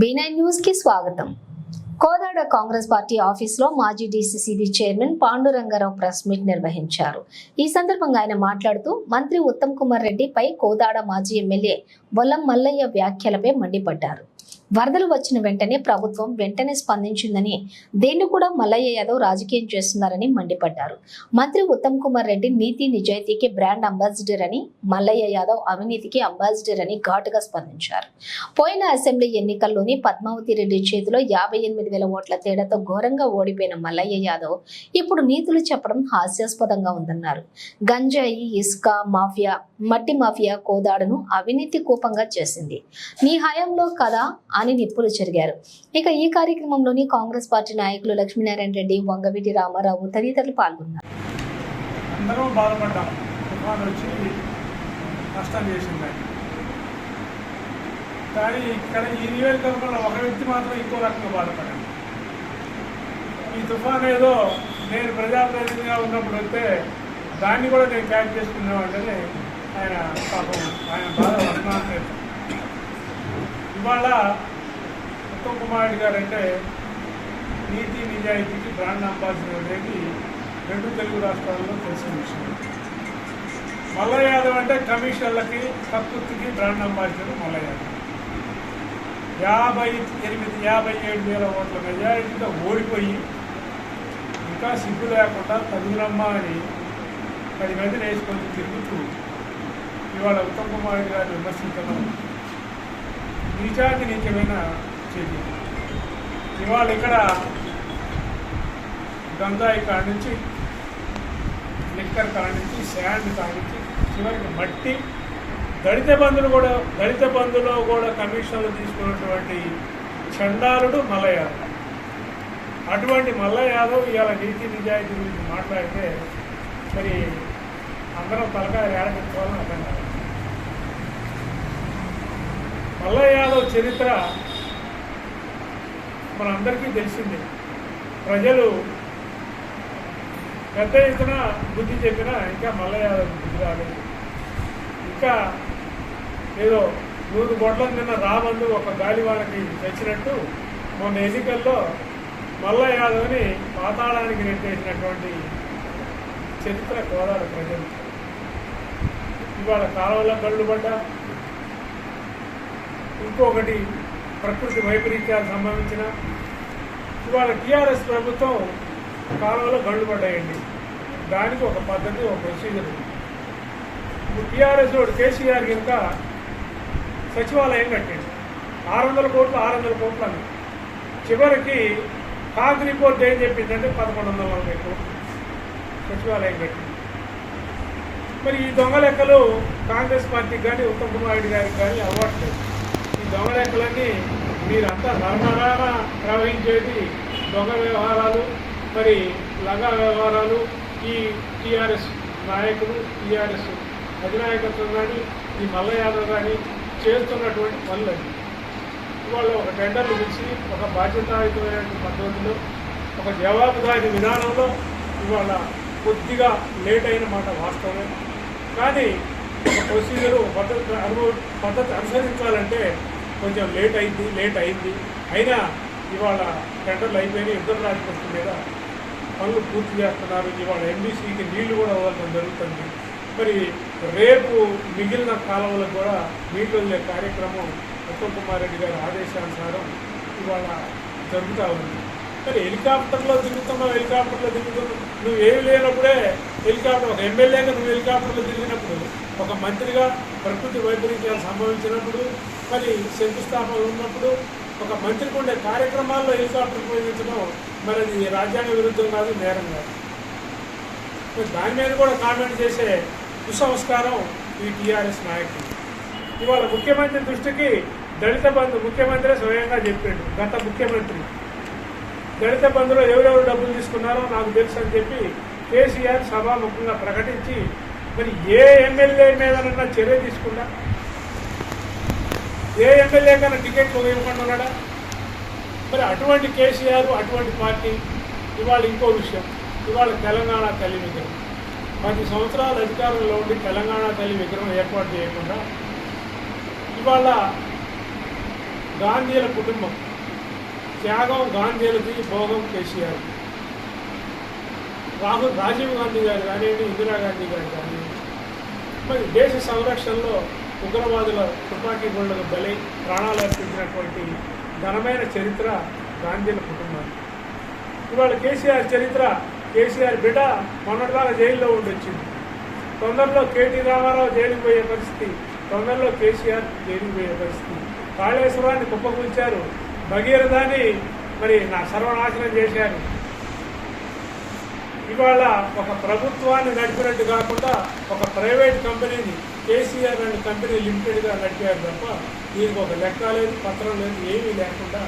బీనై న్యూస్కి స్వాగతం. కోదాడ కాంగ్రెస్ పార్టీ ఆఫీసులో మాజీ DCCB chairman Pandurangarao press meet నిర్వహించారు. ఈ సందర్భంగా ఆయన మాట్లాడుతూ మంత్రి ఉత్తమ్ కుమార్ రెడ్డిపై కోదాడ మాజీ ఎమ్మెల్యే బొల్లం మల్లయ్య వ్యాఖ్యలపై మండిపడ్డారు. వరదలు వచ్చిన వెంటనే ప్రభుత్వం వెంటనే స్పందించిందని దేన్ని కూడా మల్లయ్య యాదవ్ రాజకీయం చేస్తున్నారని మండిపడ్డారు. మంత్రి ఉత్తమ్ కుమార్ రెడ్డి నీతి నిజాయితీకి బ్రాండ్ అంబాసిడర్ అని మల్లయ్య యాదవ్ అవినీతికి అంబాసిడర్ అని ఘాటుగా స్పందించారు. పోయిన అసెంబ్లీ ఎన్నికల్లోని పద్మావతి రెడ్డి చేతిలో యాభై ఎనిమిది వేల ఓట్ల తేడాతో ఘోరంగా ఓడిపోయిన మల్లయ్య యాదవ్ ఇప్పుడు నీతులు చెప్పడం హాస్యాస్పదంగా ఉందన్నారు. గంజాయి ఇసుక మాఫియా మట్టి మాఫియా కోదాడును అవినీతి కూపంగా చేసింది. నీ హయాంలో కదా అని నిప్పులు చెరిగారు. ఇక ఈ కార్యక్రమంలోని కాంగ్రెస్ పార్టీ నాయకులు లక్ష్మీనారాయణ రెడ్డి వంగవీటి రామారావు తదితరులు పాల్గొన్నారు. అందరం బాధపడ్డాం తుఫాన్ వచ్చి నష్టం చేసింది. కానీ ఇక్కడ ఈ నియోజకవర్గంలో ఒక వ్యక్తి మాత్రం ఇంకో రకంగా బాధపడ్డాడు. ఈ తుఫాన్ ఏదో నేను ప్రజాప్రతినిధిగా ఉన్నప్పుడు వస్తే దాన్ని కూడా నేను క్యాచ్ చేసుకునేవాడిని ఆయన పాపం ఆయన బాధ వర్ణాలు ఇవాళ ఉత్తమ్ కుమార్ రెడ్డి గారు అంటే నీతి నిజాయితీకి బ్రాండ్ అంబాసిడర్ అనేది రెండు తెలుగు రాష్ట్రాల్లో తెలిసిన విషయం. మల్ల యాదవ్ అంటే కమిషన్లకి కక్కుర్తికి బ్రాండ్ అంబాసిడర్ మల్ల యాదవ్. యాభై ఎనిమిది యాభై ఏడు వేల ఓట్ల మెజారిటీతో ఓడిపోయి ఇంకా సిగ్గు లేకుండా తగులమ్మ అని పది మంది వేసుకొని తిరుగుతూ ఇవాళ ఉత్తమ్ కుమార్ రెడ్డి గారిని విమర్శించడం నీచాతి నీచమైన చర్య ఇవాళ ఇక్కడ గంగాయి కాడ నుంచి లిక్కర్ కాడ నుంచి శాండ్ కాడ నుంచి చివరికి మట్టి దళిత బంధులు కూడా దళిత బంధులో కూడా కమిషన్లు తీసుకున్నటువంటి చండాలుడు మల్లయాదవ్ అటువంటి మల్లయాదవ్ ఇవాళ నీతి నిజాయితీ గురించి మాట్లాడితే మరి అందరం తలకాయ ఏడబెట్టుకోవాలని అర్థం కాదు మల్ల యాదవ్ చరిత్ర మనందరికీ తెలిసిందే. ప్రజలు పెద్ద ఎత్తున బుద్ధి చెప్పినా ఇంకా మల్లయ్య బుద్ధి రాలేదు. ఇంకా ఏదో నూరు బొట్ల నిన్న రామందు ఒక గాలివానకి తెచ్చినట్టు మొన్న ఎన్నికల్లో మల్ల యాదవ్ని పాతాళానికి నెట్టేసినటువంటి చరిత్ర కోదాడ ప్రజలు. ఇవాళ కాలంలో కళ్ళు పడ్డా ఇంకొకటి ప్రకృతి వైపరీత్యాలు సంభవించిన ఇవాళ టీఆర్ఎస్ ప్రభుత్వం కాలంలో గళ్ళు పడ్డాయండి. దానికి ఒక పద్ధతి ఒక ప్రొసీజర్ ఇప్పుడు టీఆర్ఎస్ వాడు కేసీఆర్ కింద సచివాలయం కట్టింది ఆరు వందల కోట్లు ఆరు వందల కోట్లు అని. చివరికి కాగ్ రిపోర్ట్ ఏం చెప్పిందంటే పదకొండు వందల నలభై కోట్లు సచివాలయం కట్టింది. మరి ఈ దొంగ లెక్కలు కాంగ్రెస్ పార్టీకి కానీ ఉత్తమ్ కుమార్ రెడ్డి గారికి కానీ అవ్వట్లేదు దొంగలెక్కలన్నీ మీరంతా నరనరాన ప్రవహించేది దొంగ వ్యవహారాలు. మరి లగా వ్యవహారాలు ఈ టీఆర్ఎస్ నాయకులు టీఆర్ఎస్ అధినాయకత్వం కానీ ఈ మల్ల యాదవ్ కానీ చేస్తున్నటువంటి పనులు అది వాళ్ళు ఒక టెండర్లు పిలిచి ఒక బాధ్యతాయుతమైన పద్ధతిలో ఒక జవాబుదారి విధానంలో ఇవాళ కొద్దిగా లేట్ అయిన మాట వాస్తవమే. కానీ ఒక ప్రొసీజర్ పద్ధతి అనుభవ పద్ధతి అనుసరించాలంటే కొంచెం లేట్ అయింది లేట్ అయింది. అయినా ఇవాళ టెండర్లు అయిపోయిన ఇద్దరు రాజపక్షుల మీద పనులు పూర్తి చేస్తున్నారు. ఇవాళ ఎంబీసీకి నీళ్ళు కూడా ఇవ్వడం జరుగుతుంది. మరి రేపు మిగిలిన కాలంలో కూడా నీళ్ళు వదిలే కార్యక్రమం ఉత్తమ్ కుమార్ రెడ్డి గారి ఆదేశానుసారం ఇవాళ జరుగుతూ ఉంది. మరి హెలికాప్టర్లో తిరుగుతున్నావు హెలికాప్టర్లో తిరుగుతున్నావు. నువ్వు ఏమి లేనప్పుడే హెలికాప్టర్ ఒక ఎమ్మెల్యేగా నువ్వు హెలికాప్టర్లో తిరిగినప్పుడు ఒక మంత్రిగా ప్రకృతి వైపరీత్యాలు సంభవించినప్పుడు మరి శంకుస్థాపన ఉన్నప్పుడు ఒక మంత్రికి ఉండే కార్యక్రమాల్లో హెలికాప్టర్ ఉపయోగించడం మరి అది రాజ్యాంగ విరుద్ధం కాదు నేరం కాదు. మరి దాని మీద కూడా కామెంట్ చేసే కుసంస్కారం ఈ టీఆర్ఎస్ నాయకులు. ఇవాళ ముఖ్యమంత్రి దృష్టికి దళిత బంధు ముఖ్యమంత్రి స్వయంగా చెప్పాడు గత ముఖ్యమంత్రి. దళిత బంధులో ఎవరెవరు డబ్బులు తీసుకున్నారో నాకు తెలుసు అని చెప్పి కేసీఆర్ సభాముఖంగా ప్రకటించి మరి ఏ ఎమ్మెల్యే మీదనన్నా చర్య తీసుకున్నా ఏ ఎమ్మెల్యే కన్నా టికెట్లు ఇవ్వకుండా ఉన్నాడా మరి అటువంటి కేసీఆర్ అటువంటి పార్టీ ఇవాళ ఇంకో విషయం. ఇవాళ తెలంగాణ తల్లి విగ్రహం. పది సంవత్సరాల అధికారంలో ఉండి తెలంగాణ తల్లి విగ్రహం ఏర్పాటు చేయకుండా ఇవాళ గాంధీల కుటుంబం త్యాగం గాంధీలకి భోగం కేసీఆర్. రాహుల్ రాజీవ్ గాంధీ గారు కానివ్వండి ఇందిరాగాంధీ గారు కానివ్వండి. మరి దేశ సంరక్షణలో ఉగ్రవాదుల తుపాకీ గుళ్ళకు బలి ప్రాణాలు అర్పించినటువంటి ఘనమైన చరిత్ర గాంధీల కుటుంబం. ఇవాళ కేసీఆర్ చరిత్ర కేసీఆర్ బిడ్డ మొన్నటిదాకా జైల్లో ఉండొచ్చింది. తొందరలో కేటీ రామారావు జైలుకు పోయే పరిస్థితి తొందరలో కేసీఆర్ జైలుకు పోయే పరిస్థితి. కాళేశ్వరాన్ని కుప్పకూల్చారు భగీరథాన్ని మరి నా సర్వనాశనం చేశారు. ఇవాళ ఒక ప్రభుత్వాన్ని నడిపినట్టు కాకుండా ఒక ప్రైవేట్ కంపెనీని కేసీఆర్ అనే కంపెనీ లిమిటెడ్గా నడిపారు తప్ప దీనికి ఒక లెక్క లేదు పత్రం లేదు ఏమీ లేకుండా